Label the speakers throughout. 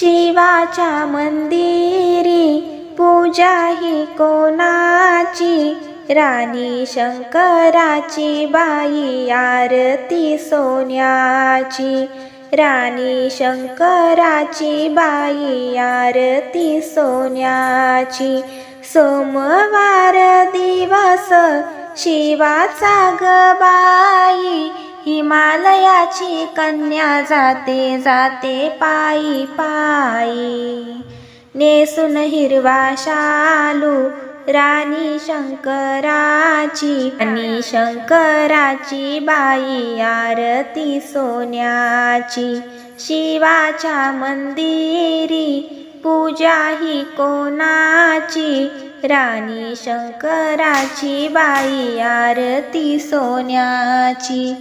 Speaker 1: शिवाच्या मंदिरी पूजा ही कोणाची? राणी शंकराची बाई आरती सोन्याची. राणी शंकराची बाई आरती सोन्याची. सोमवार दिवस शिवाचा गबा हिमालयाची कन्या जाते जाते पायी पायी. नेसून हिरवा शालू राणी शंकराची राणी शंकराची बाई आरती सोन्याची. शिवाच्या मंदिरी पूजा ही कोणाची? राणी शंकराची बाई आरती सोन्याची.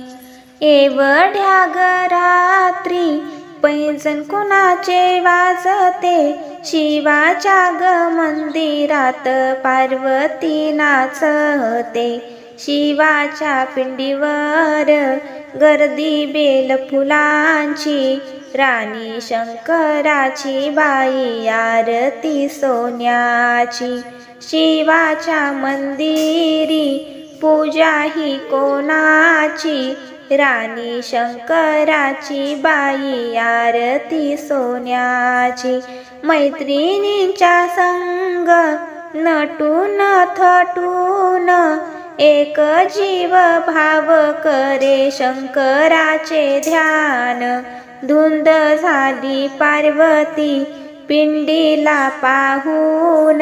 Speaker 1: एवढ्या ग रात्री पैजण कुणाचे वाजते? शिवाच्या ग मंदिरात पार्वती नाचते. शिवाच्या पिंडीवर गर्दी बेल फुलांची राणी शंकराची बाई आरती सोन्याची. शिवाच्या मंदिरी पूजा ही कोणाची? राणी शंकराची बाई आरती सोन्याची. मैत्रिणींच्या संग नटून थटून एक जीव भाव करे शंकराचे ध्यान. धुंद झाली पार्वती पिंडीला पाहून